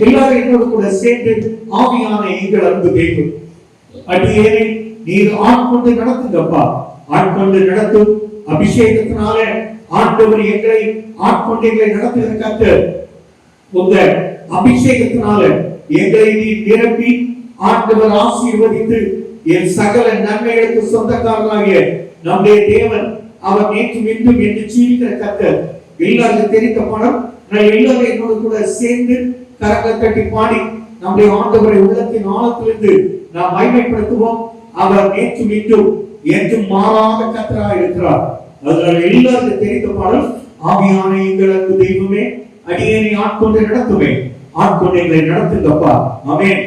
எல்லாரும் என்னோட கூட சேர்ந்து ஆவியான எங்கள் அன்பு தெய்வம் அடியேனை நீர் ஆட்கொண்டு நடத்துங்கப்பா. ஆட்கொண்டு நடத்தும் அபிஷேகத்தினால ஆண்டவர் எங்களை ஆட்கொண்டு எங்களை நடத்துகிற உங்க அபிஷேகத்தினால எங்களை நீ நிரப்பி ஆண்டவர் ஆசீர்வதித்து என் சகல நன்மைகளுக்கு சொந்தக்காரனாகிய நம்முடைய தேவன் அவர் நேற்று மீண்டும் என்று சீவிக்கிற கத்த எல்லாருக்கும் தெரிந்த படம் நான் எல்லாரும் என்னோட கூட சேர்ந்து கரகத்தட்டி தட்டி பாடி நம்முடைய ஆண்டவரை உள்ளத்தின் ஆழத்திலிருந்து நாம் மகிமைப்படுத்துவோம். அவர் நேற்று மீண்டும் என்றும் மாறாத கத்தராக இருக்கிறார். அதனால எல்லாருக்கும் தெரிந்த பாடல் ஆவியான எங்கள் அன்பு தெய்வமே அடியனை ஆட்கொண்டு நடத்துவேன் ஆட்கொண்டு எங்களை நடத்துங்கப்பா. ஆமென்.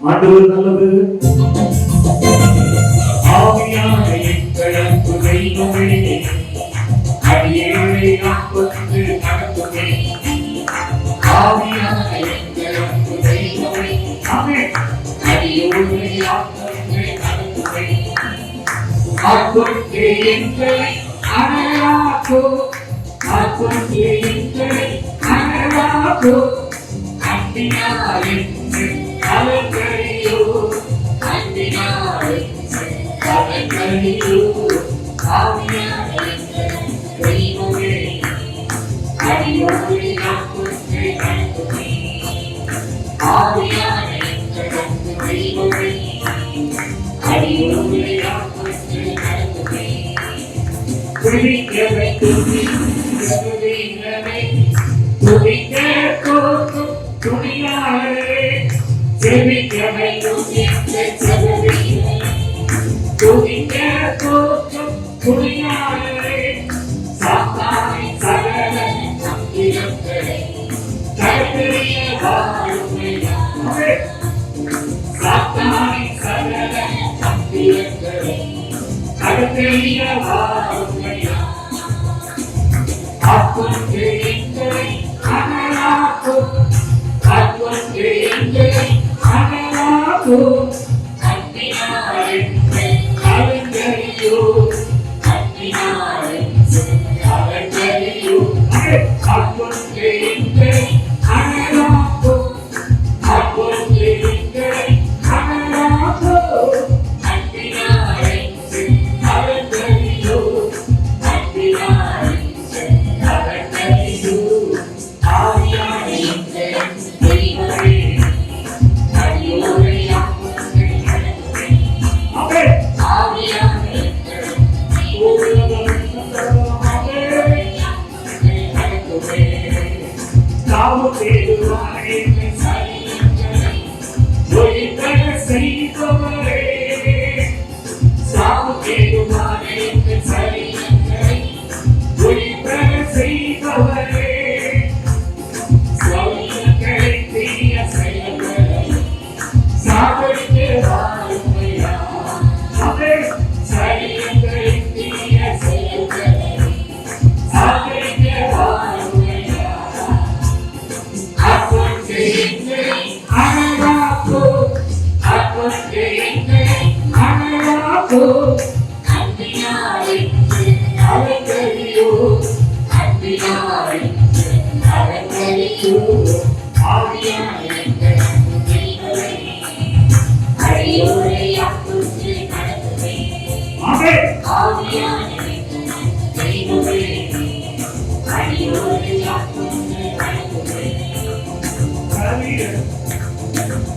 ஆண்டவர் நல்லது ஆவியான அடியேனை ஆட்கொண்டு Thank you. Oh.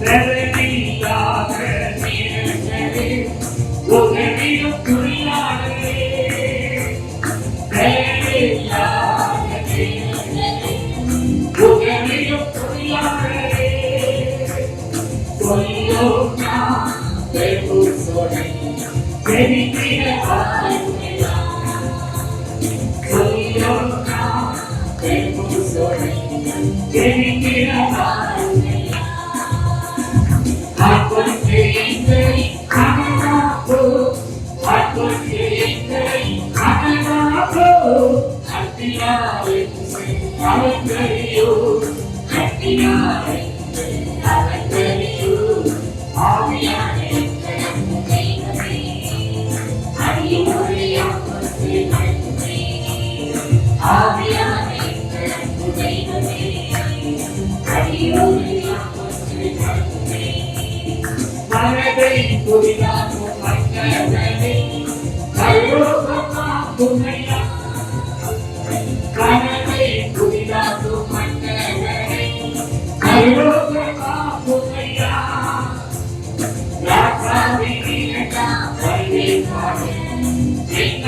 Hallelujah. I'll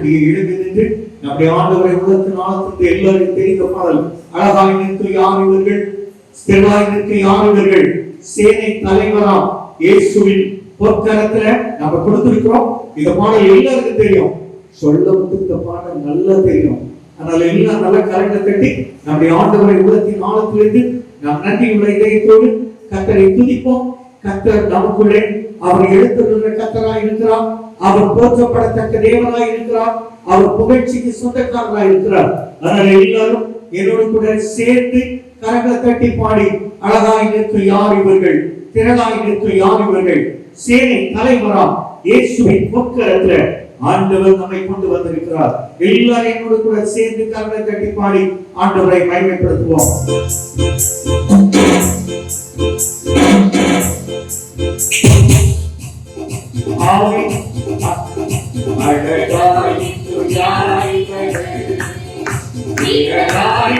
அப்படியே எழுந்து நின்று நம்முடைய ஆண்டவரை உலகத்தின் ஆழத்திற்கு எல்லாரும் தெரிந்த பாடல். அழகாய் நிற்க யார் இவர்கள் ஸ்திரமாய் நிற்க யார் இவர்கள் சேனை தலைவராம் இயேசுவின் பொற்கரத்துல நம்ம கொடுத்திருக்கிறோம். இந்த பாடல் எல்லாருக்கும் தெரியும். சொல்ல வந்து இந்த பாடல் நல்லா தெரியும். அதனால எல்லாம் நல்ல கரண்டை தட்டி நம்முடைய ஆண்டவரை உலகத்தின் ஆழத்திலிருந்து நாம் நன்றி உள்ள இதயத்தோடு கத்தரை துதிப்போம். கத்தர் நமக்குள்ளே அவர் எழுத்துள்ள கத்தராய் இருக்கிறார். அவர் போற்றப்படத்தக்க தேவனாய் இருக்கிறார். அவர் புகழ்ச்சிக்கு சொந்தக்காரராய் இருக்கிறார். அதனால எல்லாரும் என்னோடு கூட சேர்ந்து கரங்களை தட்டி பாடி அழகாய் நிற்க யார் இவர்கள்? திரளாய் நிற்க யார் இவர்கள்? சேனை தலைவராம் இயேசுவின் பொக்கரத்துல ஆண்டவர் நம்மை கொண்டு வந்திருக்கிறார். எல்லாரும் என்னோடு கூட சேர்ந்து கரங்களை தட்டி பாடி ஆண்டவரை மயமைப்படுத்துவோம் Thank you. துயாய்களே வீரராய்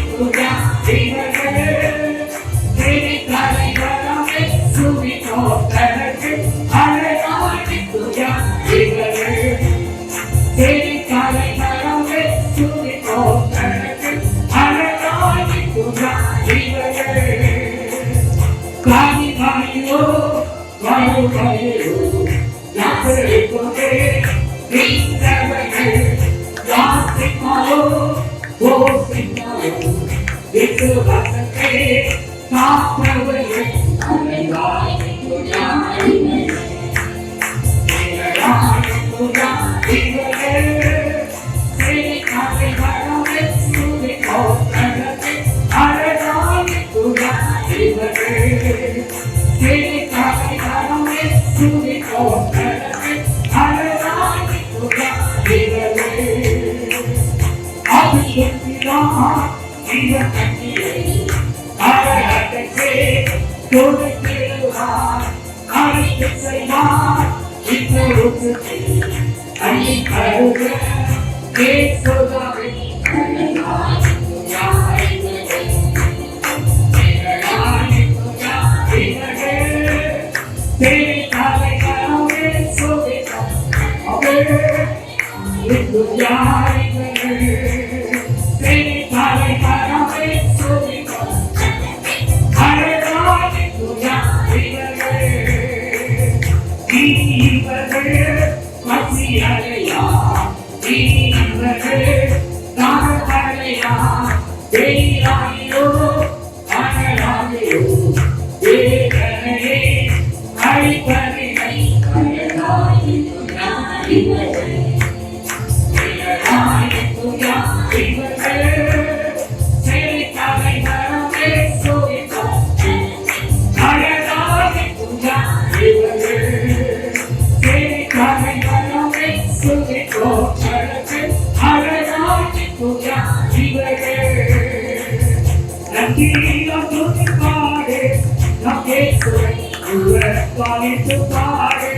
ತ್ವರಿಸುತ್ತಾರೆ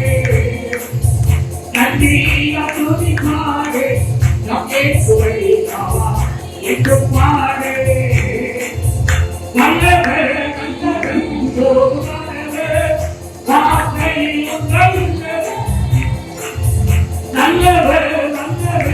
ನಂದಿಯ ತುರಿತಾರೆ ನಮಗೆ ಸುಳಿಯವ ಇಡುತ್ತಾರೆ ನನ್ನವೇ ನನ್ನವೆಂದು ರಾತ್ರಿಯು ನನ್ನವೇ ನನ್ನವೇ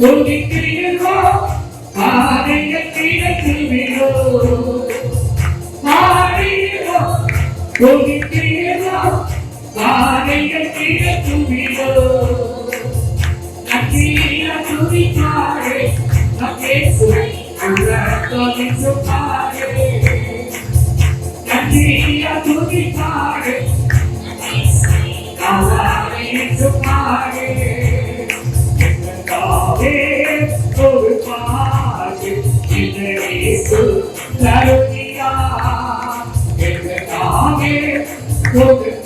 ஒன்றிக்கிறீர்களோ ஆதிகள் கிழக்கில் வீழோ ஆடிகளோ ஒன்றிக்கிறீர்களோ ஆதிகள் கிழக்கில் வீழோ அக்கீழ துதிக்காரே அக்கே சுரை அந்த தொழில் लड़किया एक आगे खुद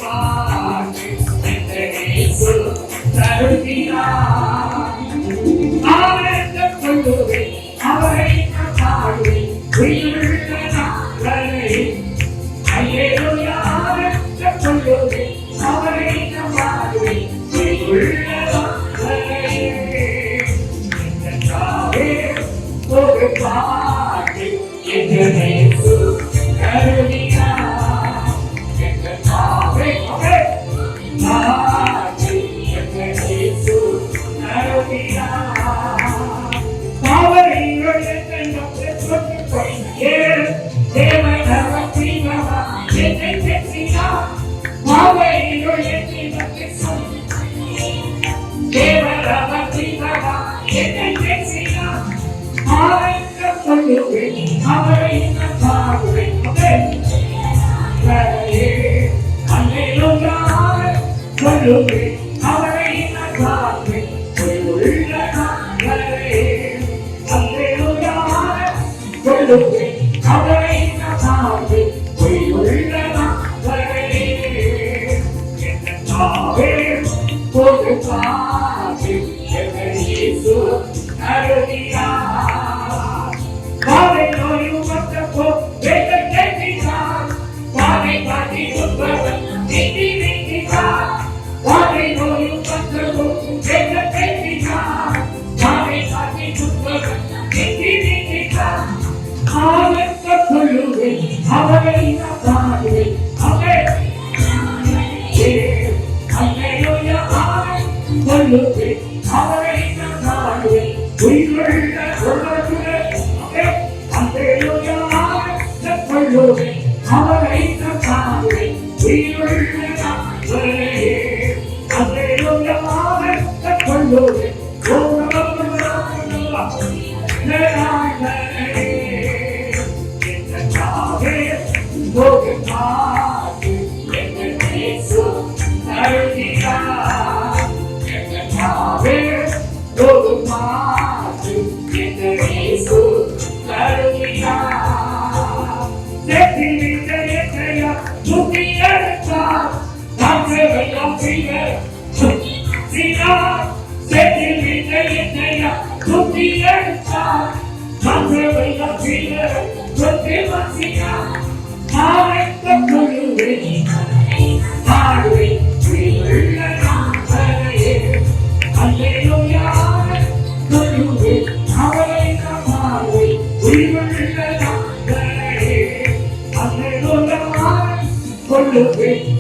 Amém. Thank you.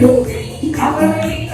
Thank.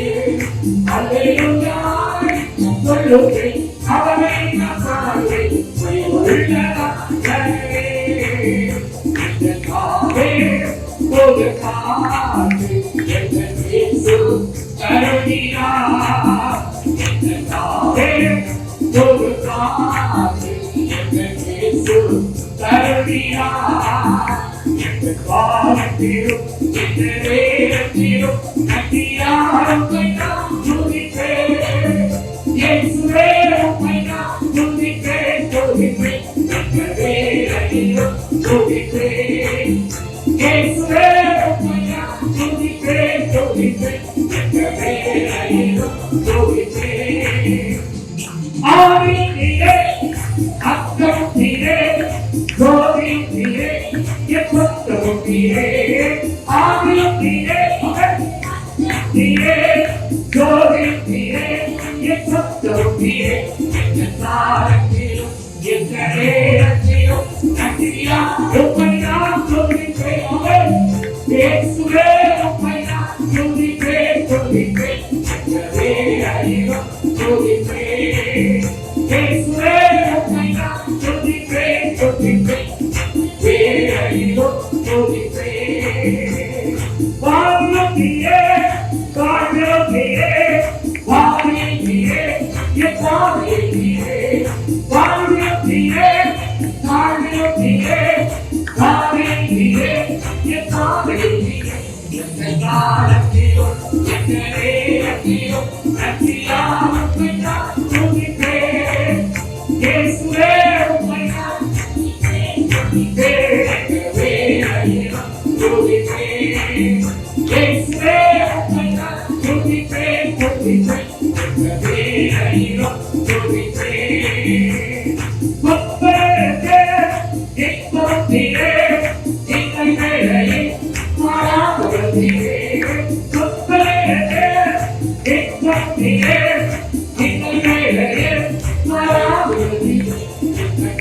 Hallelujah. ஆவியிலே அக்கத்திலே கோவிலே எப்பத்திலே ஆவியிலே அக்கத்திலே கோவிலே எப்பத்திலே அச்சியோ அச்சியா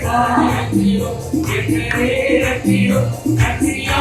கட்டியோ கட்டியோ கட்டியோ கட்டியோ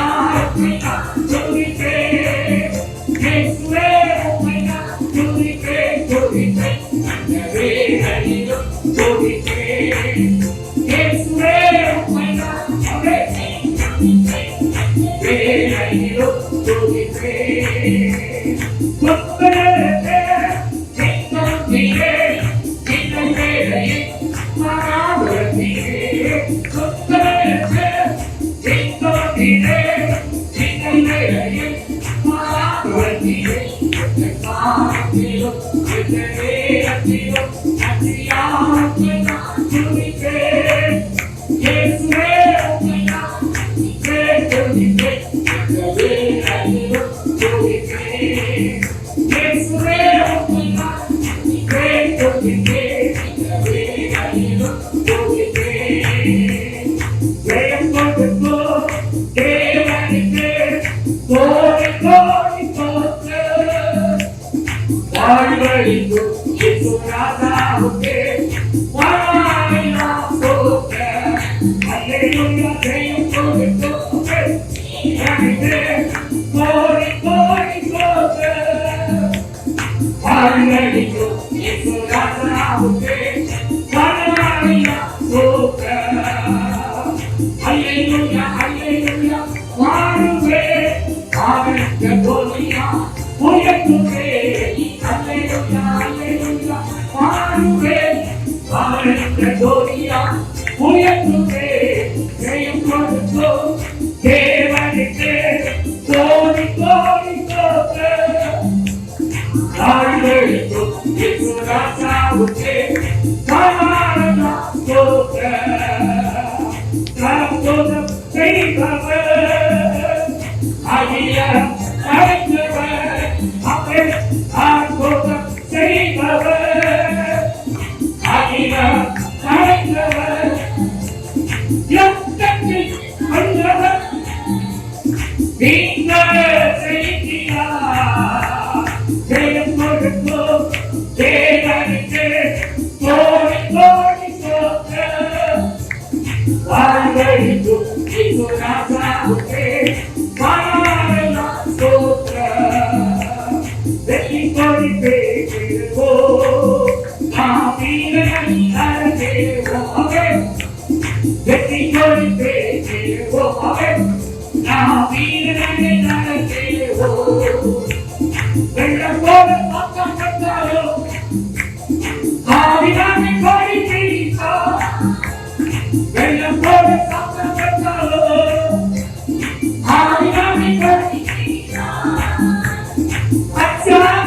வாழ்வே ஆவிக்க உயர்த்துவே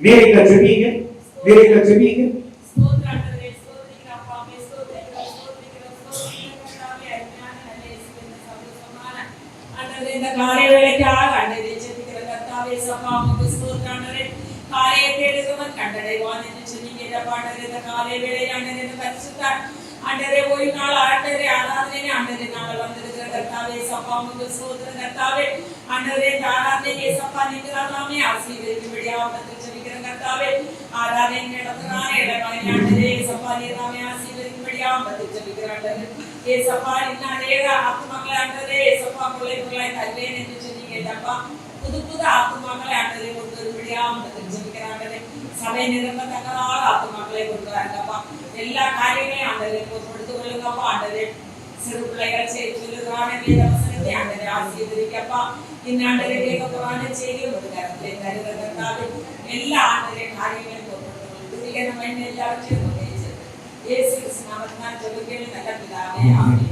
मेरे का ज़मीन है मेरे का ज़मीन है ಕಾರ್ಯಗಳಿಗೆ ಆಗ ನಡೆದೇಶ ಕರ್ತಾವೆ ಸಭಾ ಮತ್ತು ಸ್ತೋತ್ರ ಕಂಡರೆ ಕಾರ್ಯಕ್ಕೆ ಗಮನ ಕಂಡರೆ ವಾಣಿ பாண்டரே காலை வேளை ஆண்டரே இந்த ஆண்டரே ஓய்வு நாள் ஆண்டரே ஆராதனை ஆண்டரே நாங்கள் வந்திருக்கிற கர்த்தாவே சபாமுக்கு ஸ்தோத்திர கர்த்தாவே ஆண்டரே ஆராதனை சப்பா நீங்கள் எல்லாமே ஆசீர்வதிக்கும்படியாக ஜெபிக்கிற கர்த்தாவே ஆராதனை நடத்துகிறான் இடங்களை ஆண்டரே சப்பா நீராமே ஆசீர்வதிக்கும்படியாக வந்து ஜெபிக்கிறாண்டரே ஏ சப்பா இன்னும் அநேக ஆத்மாக்களை ஆண்டரே சப்பா பிள்ளைகளை தருவேன் என்று சொன்னீங்க அப்பா புது புது ஆத்மாக்களை ஆண்டரே கொண்டு வரும்படியாக வந்து സഭയിൽ നിന്നും തന്നെ നാളാക്കും മക്കളെ കൊടുക്കാറുണ്ടപ്പ എല്ലാ കാര്യങ്ങളെയും ആണ്ടല്ലേ പൊതുപ്പെടുത്തുകൊള്ളുകപ്പ ആണ്ടല്ലേ ചെറുപിള്ളകളെ ചെല്ലുകാണെങ്കിലെ അവസരത്തെ ആണ്ടല്ലേ ആശീർവദിക്കപ്പ ഇന്നാണ്ടലേക്ക് ഖുറാനെ ചെയ്തു കൊടുക്കാറുണ്ട് കരുതകർത്താവും എല്ലാ ആണ്ടല്ലേ കാര്യങ്ങളും പൊതുപ്പെടുത്തുകൊള്ളുന്നു എല്ലാവരും ചെയ്തു യേശു നാമത്തിനാൻ ചോദിക്കൽ നല്ല പിതാവേ ആമേ